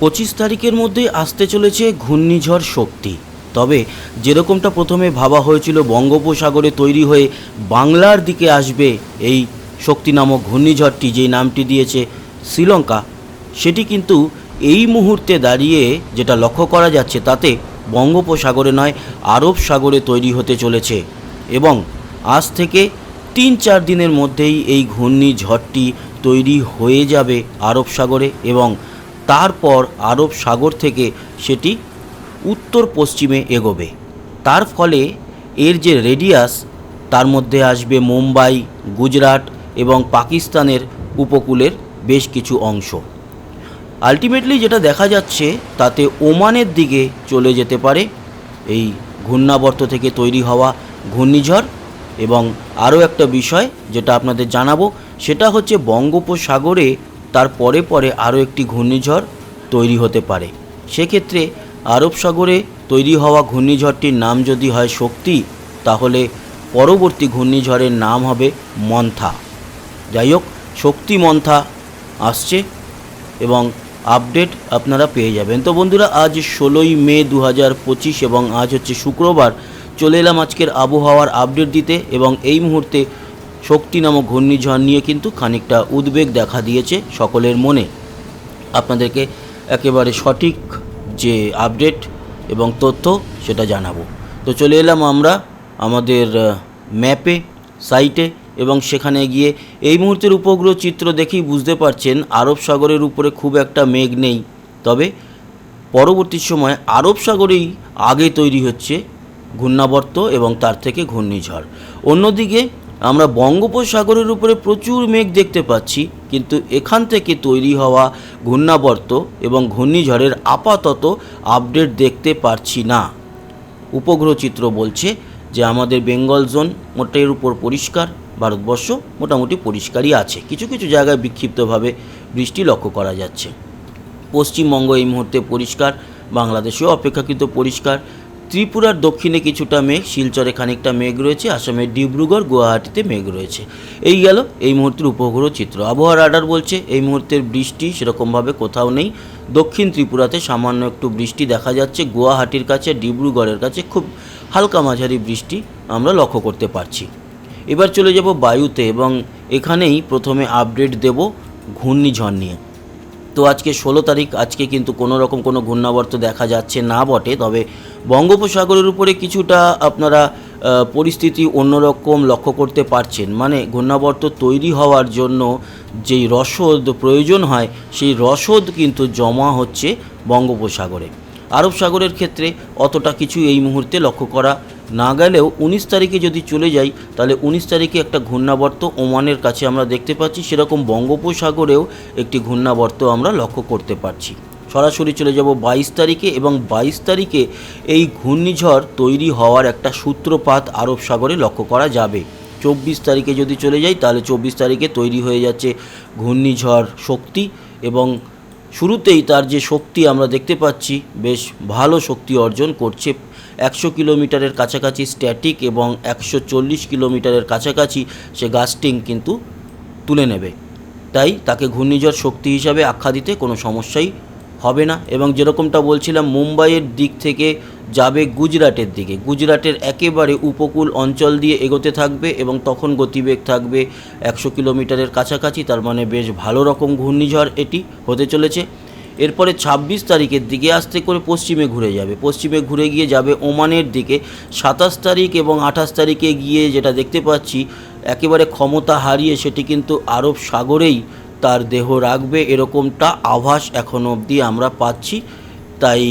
পঁচিশ তারিখের মধ্যে আসতে চলেছে ঘূর্ণিঝড় শক্তি। তবে যেরকমটা প্রথমে ভাবা হয়েছিল, বঙ্গোপসাগরে তৈরি হয়ে বাংলার দিকে আসবে এই শক্তি নামক ঘূর্ণিঝড়টি, যেই নামটি দিয়েছে শ্রীলঙ্কা, সেটি কিন্তু এই মুহূর্তে দাঁড়িয়ে যেটা লক্ষ্য করা যাচ্ছে, তাতে বঙ্গোপসাগরে নয়, আরব সাগরে তৈরি হতে চলেছে। এবং আজ থেকে তিন চার দিনের মধ্যেই এই ঘূর্ণিঝড়টি তৈরি হয়ে যাবে আরব সাগরে এবং তারপর আরব সাগর থেকে সেটি উত্তর পশ্চিমে এগোবে। তার ফলে এর যে রেডিয়াস, তার মধ্যে আসবে মুম্বাই, গুজরাট এবং পাকিস্তানের উপকূলের বেশ কিছু অংশ। আলটিমেটলি যেটা দেখা যাচ্ছে, তাতে ওমানের দিকে চলে যেতে পারে এই ঘূর্ণাবর্ত থেকে তৈরি হওয়া ঘূর্ণিঝড় এবং আরও একটা বিষয় যেটা আপনাদের জানাব, সেটা হচ্ছে বঙ্গোপসাগরে তার পরে পরে আরও একটি ঘূর্ণিঝড় তৈরি হতে পারে। সেক্ষেত্রে আরব সাগরে তৈরি হওয়া ঘূর্ণিঝড়টির নাম যদি হয় শক্তি, তাহলে পরবর্তী ঘূর্ণিঝড়ের নাম হবে মন্থা। যাই হোক, শক্তি মন্থা আসছে এবং আপডেট আপনারা পেয়ে যাবেন। তো বন্ধুরা, আজ ষোলোই মে দু হাজার পঁচিশ এবং আজ হচ্ছে শুক্রবার। চলে এলাম আজকের আবহাওয়ার আপডেট দিতে এবং এই মুহূর্তে শক্তি নামক ঘূর্ণিঝড় নিয়ে কিন্তু খানিকটা উদ্বেগ দেখা দিয়েছে সকলের মনে। আপনাদেরকে একেবারে সঠিক যে আপডেট এবং তথ্য সেটা জানাব। তো চলে এলাম আমরা আমাদের ম্যাপে, সাইটে এবং সেখানে গিয়ে এই মুহূর্তের উপগ্রহ চিত্র দেখেই বুঝতে পারছেন আরব সাগরের উপরে খুব একটা মেঘ নেই। তবে পরবর্তী সময় আরব সাগরেই আগে তৈরি হচ্ছে ঘূর্ণাবর্ত এবং তার থেকে ঘূর্ণিঝড়। অন্যদিকে আমরা বঙ্গোপসাগরের উপরে প্রচুর মেঘ দেখতে পাচ্ছি, কিন্তু এখান থেকে তৈরি হওয়া ঘূর্ণাবর্ত এবং ঘূর্ণিঝড়ের আপাতত আপডেট দেখতে পারছি না। উপগ্রহ চিত্র বলছে যে আমাদের বেঙ্গল জোন মোটের উপর পরিষ্কার, ভারতবর্ষ মোটামুটি পরিষ্কারই আছে। কিছু কিছু জায়গায় বিক্ষিপ্তভাবে বৃষ্টি লক্ষ্য করা যাচ্ছে। পশ্চিমবঙ্গ এই মুহূর্তে পরিষ্কার, বাংলাদেশেও অপেক্ষাকৃত পরিষ্কার ত্রিপুরার দক্ষিণে কিছুটা মেঘ, শিলচরে খানিকটা মেঘ রয়েছে আসামের ডিব্রুগড়, গুয়াহাটিতে মেঘ রয়েছে। এই গেল এই মুহূর্তের উপগ্রহ চিত্র। আবহাওয়ার রাডার বলছে, এই মুহূর্তের বৃষ্টি সেরকমভাবে কোথাও নেই। দক্ষিণ ত্রিপুরাতে সামান্য একটু বৃষ্টি দেখা যাচ্ছে। গুয়াহাটির কাছে, ডিব্রুগড়ের কাছে খুব হালকা মাঝারি বৃষ্টি আমরা লক্ষ্য করতে পারছি। এবার চলে যাব বায়ুতে এবং এখানেই প্রথমে আপডেট দেব ঘূর্ণিঝড় নিয়ে। তো আজকে ষোলো তারিখ, আজকে কিন্তু কোনো রকম কোনো ঘূর্ণাবর্ত দেখা যাচ্ছে না বটে, তবে বঙ্গোপসাগরের উপরে কিছুটা আপনারা পরিস্থিতি অন্যরকম লক্ষ্য করতে পারছেন। মানে ঘূর্ণাবর্ত তৈরি হওয়ার জন্য যেই রসদ প্রয়োজন হয়, সেই রসদ কিন্তু জমা হচ্ছে বঙ্গোপসাগরে। আরব সাগরের ক্ষেত্রে অতটা কিছু এই মুহূর্তে লক্ষ্য করা না গেলেও উনিশ তারিখে যদি চলে যাই, তাহলে উনিশ তারিখে একটা ঘূর্ণাবর্ত ওমানের কাছে আমরা দেখতে পাচ্ছি। সেরকম বঙ্গোপসাগরেও একটি ঘূর্ণাবর্ত আমরা লক্ষ্য করতে পারছি। সরাসরি চলে যাব বাইশ তারিখে এবং বাইশ তারিখে এই ঘূর্ণিঝড় তৈরি হওয়ার একটা সূত্রপাত আরব সাগরে লক্ষ্য করা যাবে। চব্বিশ তারিখে যদি চলে যাই, তাহলে চব্বিশ তারিখে তৈরি হয়ে যাচ্ছে ঘূর্ণিঝড় শক্তি এবং শুরুতেই তার যে শক্তি আমরা দেখতে পাচ্ছি, বেশ ভালো শক্তি অর্জন করছে। একশো কিলোমিটারের কাছাকাছি স্ট্যাটিক এবং একশো চল্লিশ কিলোমিটারের কাছাকাছি সে গাস্টিং কিন্তু তুলে নেবে। তাই তাকে ঘূর্ণিঝড় শক্তি হিসাবে আখ্যা দিতে কোনো সমস্যাই হবে না। এবং যেরকমটা বলছিলাম, মুম্বাইয়ের দিক থেকে যাবে গুজরাটের দিকে। গুজরাটের একেবারে উপকূল অঞ্চল দিয়ে এগোতে থাকবে এবং তখন গতিবেগ থাকবে একশো কিলোমিটারের কাছাকাছি। তার মানে বেশ ভালো রকম ঘূর্ণিঝড় এটি হতে চলেছে। এরপরে ছাব্বিশ তারিখের দিকে আস্তে করে পশ্চিমে ঘুরে যাবে। পশ্চিমে ঘুরে গিয়ে যাবে ওমানের দিকে। সাতাশ তারিখ এবং আঠাশ তারিখে গিয়ে যেটা দেখতে পাচ্ছি, একেবারে ক্ষমতা হারিয়ে সেটি কিন্তু আরব সাগরেই তার দেহ রাখবে এরকমটা আভাস এখনও অবধি আমরা পাচ্ছি। তাই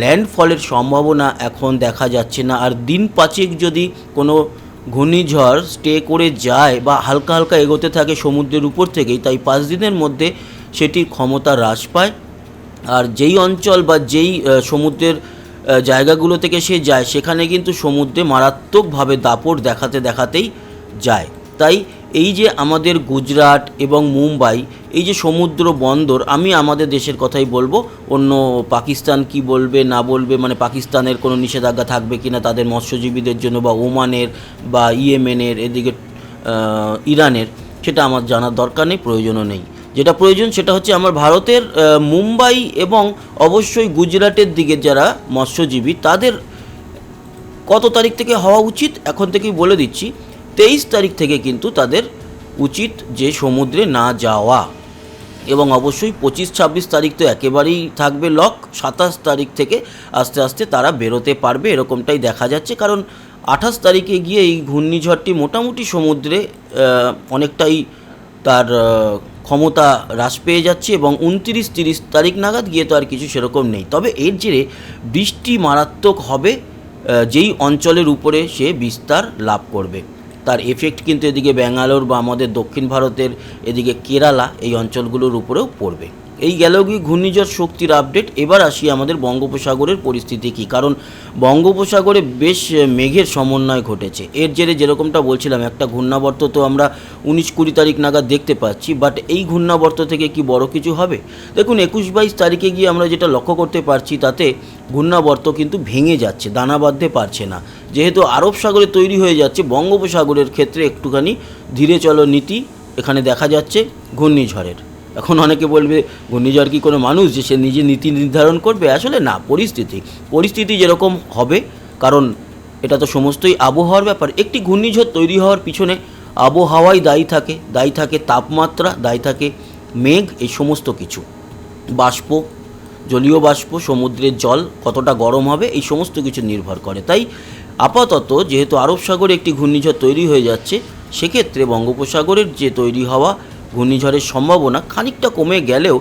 ল্যান্ডফলের সম্ভাবনা এখন দেখা যাচ্ছে না। আর দিন পাঁচেক যদি কোনো ঘূর্ণিঝড় স্টে করে যায় বা হালকা হালকা এগোতে থাকে সমুদ্রের উপর থেকেই, তাই পাঁচ দিনের মধ্যে সেটির ক্ষমতা হ্রাস পায়। আর যেই অঞ্চল বা যেই সমুদ্রের জায়গাগুলো থেকে সে যায়, সেখানে কিন্তু সমুদ্রে মারাত্মকভাবে দাপট দেখাতে দেখাতেই যায়। তাই এই যে আমাদের গুজরাট এবং মুম্বাই, এই যে সমুদ্র বন্দর, আমি আমাদের দেশের কথাই বলব। অন্য পাকিস্তান কি বলবে, না বলবে মানে পাকিস্তানের কোনো নিষেধাজ্ঞা থাকবে কি না তাদের মৎস্যজীবীদের জন্য বা ওমানের বা ইয়েমেনের, এদিকে ইরানের, সেটা আমার জানার দরকার নেই, প্রয়োজনও নেই। যেটা প্রয়োজন সেটা হচ্ছে আমার ভারতের মুম্বাই এবং অবশ্যই গুজরাটের দিকে যারা মৎস্যজীবী, তাদের কত তারিখ থেকে হওয়া উচিত, এখন থেকেই বলে দিচ্ছি। তেইশ তারিখ থেকে কিন্তু তাদের উচিত যে সমুদ্রে না যাওয়া। এবং অবশ্যই পঁচিশ, ছাব্বিশ তারিখ তো একেবারেই থাকবে লক সাতাশ তারিখ থেকে আস্তে আস্তে তারা বেরোতে পারবে, এরকমটাই দেখা যাচ্ছে। কারণ আঠাশ তারিখে গিয়ে এই ঘূর্ণিঝড়টি মোটামুটি সমুদ্রে অনেকটাই তার ক্ষমতা হ্রাস পেয়ে যাচ্ছে এবং উনতিরিশ, তিরিশ তারিখ নাগাদ গিয়ে তো আর কিছু সেরকম নেই। তবে এর জেরে বৃষ্টি মারাত্মক হবে যেই অঞ্চলের উপরে সে বিস্তার লাভ করবে। তার এফেক্ট কিন্তু এদিকে ব্যাঙ্গালোর বা আমাদের দক্ষিণ ভারতের এদিকে কেরালা এই অঞ্চলগুলোর উপরেও পড়বে। এই গেল কি ঘূর্ণিঝড় শক্তির আপডেট এবার আসি আমাদের বঙ্গোপসাগরের পরিস্থিতি কী? কারণ বঙ্গোপসাগরে বেশ মেঘের সমন্বয় ঘটেছে। এর জেরে যেরকমটা বলছিলাম, একটা ঘূর্ণাবর্ত তো আমরা উনিশ কুড়ি তারিখ নাগাদ দেখতে পাচ্ছি বাট এই ঘূর্ণাবর্ত থেকে কি বড় কিছু হবে? দেখুন, একুশ বাইশ তারিখে গিয়ে আমরা যেটা লক্ষ্য করতে পারছি, তাতে ঘূর্ণাবর্ত কিন্তু ভেঙে যাচ্ছে, দানা বাঁধতে পারছে না। যেহেতু আরব সাগরে তৈরি হয়ে যাচ্ছে, বঙ্গোপসাগরের ক্ষেত্রে একটুখানি ধীরে চলো নীতি এখানে দেখা যাচ্ছে ঘূর্ণিঝড়ের। এখন অনেকে বলবে, ঘূর্ণিঝড় কি কোনো মানুষ যে সে নিজে নীতি নির্ধারণ করবে? আসলে না, পরিস্থিতি। পরিস্থিতি যেরকম হবে, কারণ এটা তো সমস্তই আবহাওয়ার ব্যাপার। একটি ঘূর্ণিঝড় তৈরি হওয়ার পিছনে আবহাওয়াই দায়ী থাকে। দায়ী থাকে তাপমাত্রা, দায়ী থাকে মেঘ, এই সমস্ত কিছু। বাষ্প, জলীয় বাষ্প, সমুদ্রের জল, কতটা গরম হবে, এই সমস্ত কিছু নির্ভর করে। তাই আপাতত যেহেতু আরব সাগরে একটি ঘূর্ণিঝড় তৈরি হয়ে যাচ্ছে, সেক্ষেত্রে বঙ্গোপসাগরের যে তৈরি হওয়া ঘূর্ণিঝড়ের সম্ভাবনা খানিকটা কমে গেলেও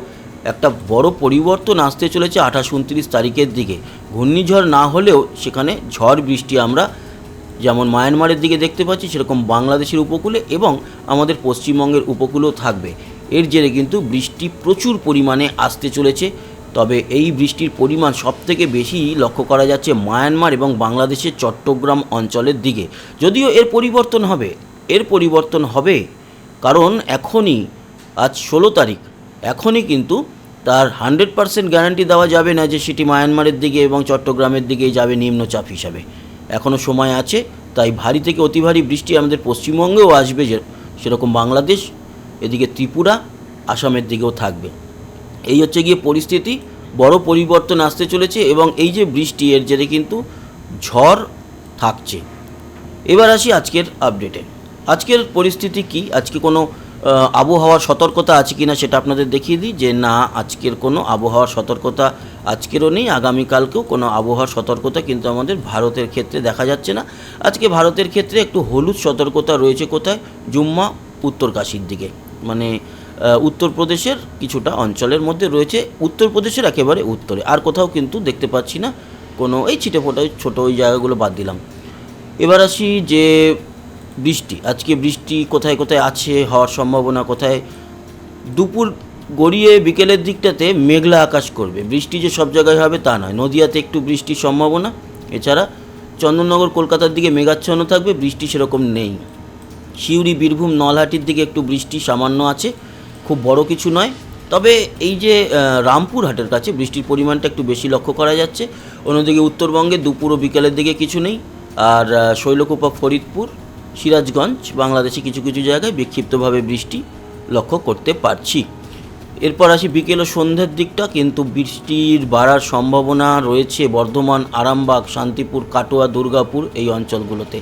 একটা বড় পরিবর্তন আসতে চলেছে আঠাশ উনত্রিশ তারিখের দিকে। ঘূর্ণিঝড় না হলেও সেখানে ঝড় বৃষ্টি আমরা যেমন মায়ানমারের দিকে দেখতে পাচ্ছি, সেরকম বাংলাদেশের উপকূলে এবং আমাদের পশ্চিমবঙ্গের উপকূলেও থাকবে। এর জেরে কিন্তু বৃষ্টি প্রচুর পরিমাণে আসতে চলেছে। তবে এই বৃষ্টির পরিমাণ সবথেকে বেশি লক্ষ্য করা যাচ্ছে মায়ানমার এবং বাংলাদেশের চট্টগ্রাম অঞ্চলের দিকে। যদিও এর পরিবর্তন হবে, এর পরিবর্তন হবে কারণ এখনই, আজ ষোলো তারিখ, এখনই কিন্তু তার হান্ড্রেড পার্সেন্ট গ্যারান্টি দেওয়া যাবে না যে সেটি মায়ানমারের দিকে এবং চট্টগ্রামের দিকেই যাবে নিম্নচাপ হিসাবে। এখনও সময় আছে, তাই ভারী থেকে অতি ভারী বৃষ্টি আমাদের পশ্চিমবঙ্গেও আসবে যে, সেরকম বাংলাদেশ, এদিকে ত্রিপুরা, আসামের দিকেও থাকবে। এই হচ্ছে গিয়ে পরিস্থিতি, বড় পরিবর্তন আসতে চলেছে এবং এই যে বৃষ্টি, এর জেরে কিন্তু ঝড় থাকছে। এবার আসি আজকের আপডেটে আজকের পরিস্থিতি কি? আজকে কোনো আবহাওয়ার সতর্কতা আছে কি না সেটা আপনাদের দেখিয়ে দিই যে না, আজকের কোনো আবহাওয়ার সতর্কতা আজকেরও নেই, আগামীকালকেও কোনো আবহাওয়ার সতর্কতা কিন্তু আমাদের ভারতের ক্ষেত্রে দেখা যাচ্ছে না। আজকে ভারতের ক্ষেত্রে একটু হলুদ সতর্কতা রয়েছে কোথায়? জুম্মা উত্তরকাশীর দিকে। মানে উত্তরপ্রদেশের কিছুটা অঞ্চলের মধ্যে রয়েছে, উত্তরপ্রদেশের একেবারে উত্তরে। আর কোথাও কিন্তু দেখতে পাচ্ছি না কোনো, এই ছিটে ফোটা ছোটো ওই জায়গাগুলো বাদ দিলাম। এবার আসি যে বৃষ্টি। আজকে বৃষ্টি কোথায় কোথায় আছে, হওয়ার সম্ভাবনা কোথায়? দুপুর গড়িয়ে বিকেলের দিকটাতে মেঘলা আকাশ করবে। বৃষ্টি যে সব জায়গায় হবে তা নয়। নদিয়াতে একটু বৃষ্টির সম্ভাবনা। এছাড়া চন্দননগর, কলকাতার দিকে মেঘাচ্ছন্ন থাকবে, বৃষ্টি সেরকম নেই। সিউড়ি, বীরভূম, নলহাটির দিকে একটু বৃষ্টি সামান্য আছে, খুব বড় কিছু নয়। তবে এই যে রামপুরহাটের কাছে বৃষ্টির পরিমাণটা একটু বেশি লক্ষ্য করা যাচ্ছে। অন্যদিকে উত্তরবঙ্গে দুপুর ও বিকেলের দিকে কিছু নেই। আর শৈলকুপা ফরিদপুর সিরাজগঞ্জ, বাংলাদেশে কিছু কিছু জায়গায় বিক্ষিপ্তভাবে বৃষ্টি লক্ষ্য করতে পারছি। এরপর আসি বিকেল ও সন্ধ্যের দিকটা, কিন্তু বৃষ্টির বাড়ার সম্ভাবনা রয়েছে বর্ধমান, আরামবাগ, শান্তিপুর, কাটোয়া, দুর্গাপুর এই অঞ্চলগুলোতে।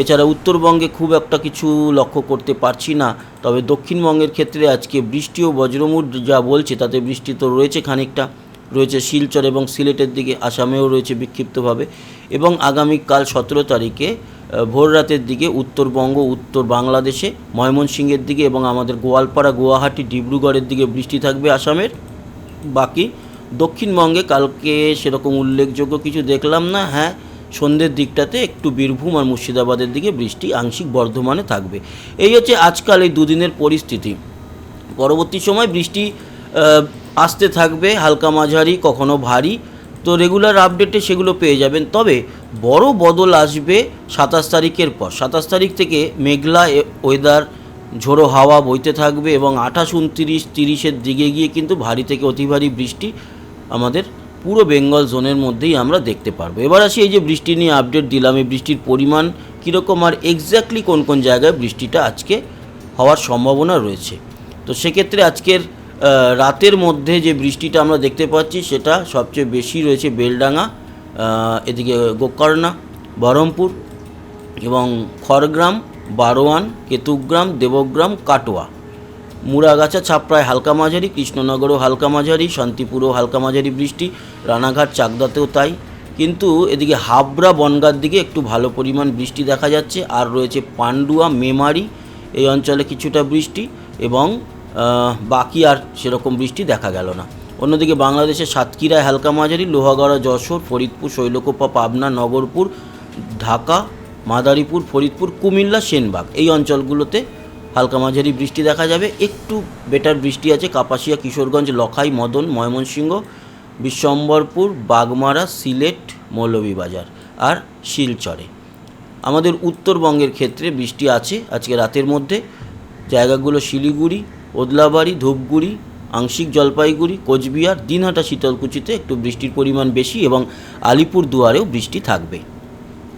এছাড়া উত্তরবঙ্গে খুব একটা কিছু লক্ষ্য করতে পারছি না, তবে দক্ষিণবঙ্গের ক্ষেত্রে আজকে বৃষ্টি ও বজ্রমুট যা বলছে, তাতে বৃষ্টি তো রয়েছে খানিকটা, রয়েছে শিলচর এবং সিলেটের দিকে, আসামেও রয়েছে বিক্ষিপ্তভাবে এবং আগামীকাল সতেরো তারিখে ভোর রাতের দিকে উত্তরবঙ্গ, উত্তর বাংলাদেশে, ময়মনসিংহের দিকে এবং আমাদের গোয়ালপাড়া, গুয়াহাটি, ডিব্রুগড়ের দিকে বৃষ্টি থাকবে আসামের। বাকি দক্ষিণবঙ্গে কালকে সেরকম উল্লেখযোগ্য কিছু দেখলাম না হ্যাঁ সন্ধ্যের দিকটাতে একটু বীরভূম আর মুর্শিদাবাদের দিকে বৃষ্টি আংশিক বর্ধমানে থাকবে। এই হচ্ছে আজকাল এই দুদিনের পরিস্থিতি। পরবর্তী সময় বৃষ্টি আসতে থাকবে, হালকা মাঝারি, কখনো ভারী। তো রেগুলার আপডেটে সেগুলো পেয়ে যাবেন। তবে বড় বদল আসবে সাতাশ তারিখের পর। সাতাশ তারিখ থেকে মেঘলা ওয়েদার ঝোড়ো হাওয়া বইতে থাকবে এবং আঠাশ, উনতিরিশ, তিরিশের দিকে গিয়ে কিন্তু ভারী থেকে অতি ভারী বৃষ্টি আমাদের পুরো বেঙ্গল জোনের মধ্যেই আমরা দেখতে পারব। এবার আসি এই যে বৃষ্টি নিয়ে আপডেট দিলাম। এই বৃষ্টির পরিমাণ কীরকম আর এক্স্যাক্টলি কোন কোন জায়গায় বৃষ্টিটা আজকে হওয়ার সম্ভাবনা রয়েছে? তো সেক্ষেত্রে আজকের রাতের মধ্যে যে বৃষ্টিটা আমরা দেখতে পাচ্ছি, সেটা সবচেয়ে বেশি রয়েছে বেলডাঙ্গা এদিকে গোকর্ণা, বহরমপুর এবং খড়গ্রাম, বারোয়ান, কেতুগ্রাম, দেবগ্রাম, কাটোয়া। মুড়াগাছা, ছাপড়ায় হালকা মাঝারি, কৃষ্ণনগরও হালকা মাঝারি, শান্তিপুরও হালকা মাঝারি বৃষ্টি, রানাঘাট, চাকদাতেও তাই। কিন্তু এদিকে হাবড়া, বনগার দিকে একটু ভালো পরিমাণ বৃষ্টি দেখা যাচ্ছে। আর রয়েছে পান্ডুয়া, মেমারি, এই অঞ্চলে কিছুটা বৃষ্টি এবং বাকি আর সেরকম বৃষ্টি দেখা গেল না। অন্যদিকে বাংলাদেশের সাতক্ষীরায় হালকা মাঝারি, লোহাগড়া, যশোর, ফরিদপুর, শৈলকোপা, পাবনা, নগরপুর, ঢাকা, মাদারীপুর, ফরিদপুর, কুমিল্লা, সেনবাগ। এই অঞ্চলগুলোতে হালকা মাঝারি বৃষ্টি দেখা যাবে। একটু বেটার বৃষ্টি আছে কাপাসিয়া, কিশোরগঞ্জ, লখাই, মদন, ময়মনসিংহ, বিশ্বম্বরপুর, বাগমারা, সিলেট, মৌলভীবাজার আর শিলচরে। আমাদের উত্তরবঙ্গের ক্ষেত্রে বৃষ্টি আছে আজকে রাতের মধ্যে। জায়গাগুলো শিলিগুড়ি ওদলাবাড়ি, ধূপগুড়ি, আংশিক জলপাইগুড়ি, কোচবিহার, দিনহাটা, শীতলকুচিতে একটু বৃষ্টির পরিমাণ বেশি এবং আলিপুর দুয়ারেও বৃষ্টি থাকবে।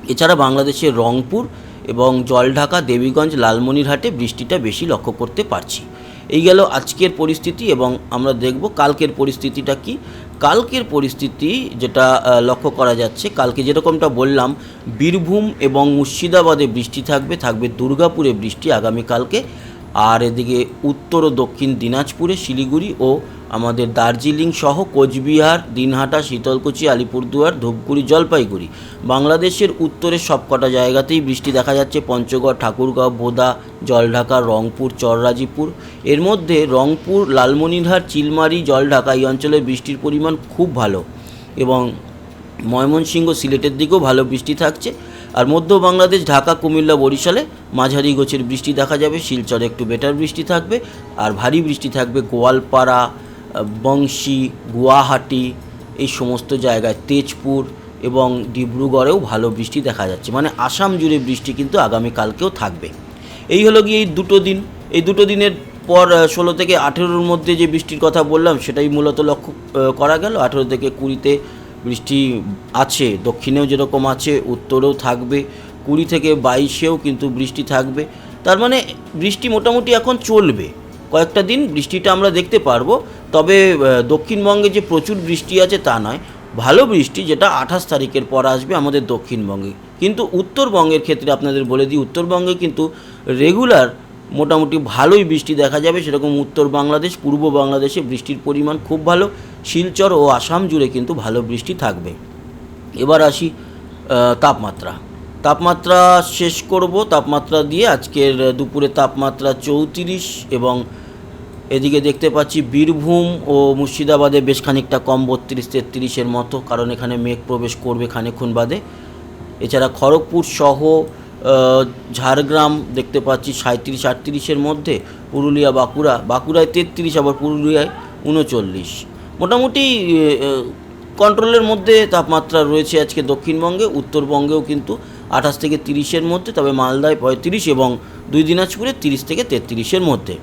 এছাড়া বাংলাদেশের রংপুর এবং জলঢাকা, দেবীগঞ্জ, লালমনিরহাটে বৃষ্টিটা বেশি লক্ষ্য করতে পারছি। এই গেল আজকের পরিস্থিতি এবং আমরা দেখব কালকের পরিস্থিতিটা কি। কালকের পরিস্থিতি যেটা লক্ষ্য করা যাচ্ছে, কালকে যেরকমটা বললাম, বীরভূম এবং মুর্শিদাবাদে বৃষ্টি থাকবে থাকবে দুর্গাপুরে বৃষ্টি আগামীকালকে। আর এদিকে উত্তর ও দক্ষিণ দিনাজপুরে শিলিগুড়ি ও আমাদের দার্জিলিং সহ কোচবিহার, দিনহাটা, শীতলকুচি, আলিপুরদুয়ার, ধূপগুড়ি, জলপাইগুড়ি। বাংলাদেশের উত্তরের সবকটা জায়গাতেই বৃষ্টি দেখা যাচ্ছে। পঞ্চগড়, ঠাকুরগাঁও বোদা জলঢাকা, রংপুর, চররাজিপুর। এর মধ্যে রংপুর, লালমনিরহাট, চিলমারি, জলঢাকা এই অঞ্চলে বৃষ্টির পরিমাণ খুব ভালো এবং ময়মনসিংহ সিলেটের দিকেও ভালো বৃষ্টি থাকছে। আর মধ্য বাংলাদেশ, ঢাকা, কুমিল্লা, বরিশালে মাঝারি গোছের বৃষ্টি দেখা যাবে। শিলচরে একটু বেটার বৃষ্টি থাকবে। আর ভারী বৃষ্টি থাকবে গোয়ালপাড়া বংশী, গুয়াহাটি, এই সমস্ত জায়গায় তেজপুর এবং ডিব্রুগড়েও ভালো বৃষ্টি দেখা যাচ্ছে। মানে আসাম জুড়ে বৃষ্টি কিন্তু আগামীকালকেও থাকবে। এই হলো গিয়ে এই দুটো দিন। এই দুটো দিনের পর ষোলো থেকে আঠেরোর মধ্যে যে বৃষ্টির কথা বললাম, সেটাই মূলত লক্ষ্য করা গেল। আঠেরো থেকে কুড়িতে বৃষ্টি আছে, দক্ষিণেও যেরকম আছে, উত্তরেও থাকবে, কুড়ি থেকে বাইশেও কিন্তু বৃষ্টি থাকবে। তার মানে বৃষ্টি মোটামুটি এখন চলবে। কয়েকটা দিন বৃষ্টিটা আমরা দেখতে পারব, তবে দক্ষিণবঙ্গে যে প্রচুর বৃষ্টি আছে তা নয়। ভালো বৃষ্টি যেটা আঠাশ তারিখের পর আসবে আমাদের দক্ষিণবঙ্গে। কিন্তু উত্তরবঙ্গের ক্ষেত্রে আপনাদের বলে দিই, উত্তরবঙ্গে কিন্তু রেগুলার মোটামুটি ভালোই বৃষ্টি দেখা যাবে। সেরকম উত্তর বাংলাদেশ, পূর্ব বাংলাদেশে বৃষ্টির পরিমাণ খুব ভালো। শিলচর ও আসাম জুড়ে কিন্তু ভালো বৃষ্টি থাকবে। এবার আসি তাপমাত্রা। তাপমাত্রা শেষ করব, তাপমাত্রা দিয়ে আজকের দুপুরে তাপমাত্রা চৌত্রিশ এবং এদিকে দেখতে পাচ্ছি বীরভূম ও মুর্শিদাবাদে বেশ খানিকটা কম, বত্রিশ, তেত্রিশের মতো, কারণ এখানে মেঘ প্রবেশ করবে খানিক্ষণ বাদে। এছাড়া খড়গপুর সহ ঝাড়গ্রাম দেখতে পাচ্ছি সাঁত্রিশ আটত্রিশের মধ্যে, পুরুলিয়া, বাঁকুড়া, বাঁকুড়ায় তেত্রিশ, আবার পুরুলিয়ায় উনচল্লিশ। মোটামুটি কন্ট্রোলের মধ্যে তাপমাত্রা রয়েছে আজকে দক্ষিণবঙ্গে, উত্তরবঙ্গেও কিন্তু আঠাশ থেকে তিরিশের মধ্যে, তবে মালদায় পঁয়ত্রিশ এবং দুই দিনাজপুরে তিরিশ থেকে তেত্রিশের মধ্যে।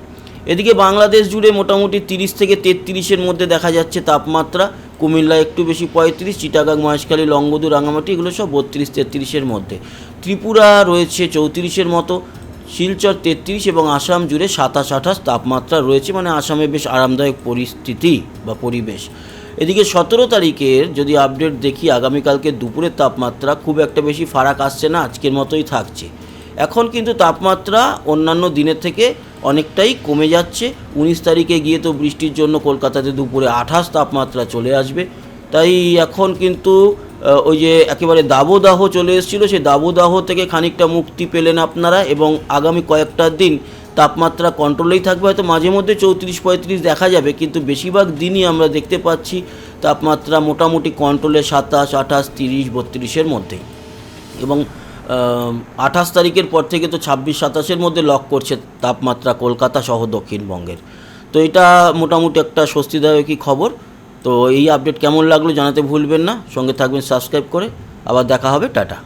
এদিকে বাংলাদেশ জুড়ে মোটামুটি তিরিশ থেকে তেত্রিশের মধ্যে দেখা যাচ্ছে তাপমাত্রা কুমিল্লা একটু বেশি পঁয়ত্রিশ, চিটাগাং, মহেশখালী লংগদু রাঙামাটি এগুলো সব বত্রিশ, তেত্রিশের মধ্যে। ত্রিপুরা রয়েছে চৌত্রিশের মতো শিলচর তেত্রিশ এবং আসাম জুড়ে সাতাশ আঠাশ তাপমাত্রা রয়েছে মানে আসামে বেশ আরামদায়ক পরিস্থিতি বা পরিবেশ। এদিকে সতেরো তারিখের যদি আপডেট দেখি, আগামীকালকে দুপুরের তাপমাত্রা খুব একটা বেশি ফারাক আসছে না, আজকের মতোই থাকছে। এখন কিন্তু তাপমাত্রা অন্যান্য দিনের থেকে অনেকটাই কমে যাচ্ছে। উনিশ তারিখে গিয়ে তো বৃষ্টির জন্য কলকাতাতে দুপুরে আঠাশ তাপমাত্রা চলে আসবে। তাই এখন কিন্তু ওই যে একেবারে দাবদাহ চলে এসেছিল, সেই দাবদাহ থেকে খানিকটা মুক্তি পেলেন আপনারা এবং আগামী কয়েকটা দিন তাপমাত্রা কন্ট্রোলেই থাকবে। হয়তো মাঝে মধ্যে চৌত্রিশ, পঁয়ত্রিশ দেখা যাবে, কিন্তু বেশিরভাগ দিনই আমরা দেখতে পাচ্ছি তাপমাত্রা মোটামুটি কন্ট্রোলে সাতাশ, আঠাশ, তিরিশ, বত্রিশের মধ্যেই। এবং আঠাশ তারিখের পর থেকে তো ছাব্বিশ, সাতাশের মধ্যে লক করছে তাপমাত্রা কলকাতা সহ দক্ষিণবঙ্গের। তো এটা মোটামুটি একটা স্বস্তিদায়কই খবর। তো এই আপডেট কেমন লাগল জানাতে ভুলবেন না। সঙ্গে থাকবেন সাবস্ক্রাইব করে। আবার দেখা হবে, টাটা।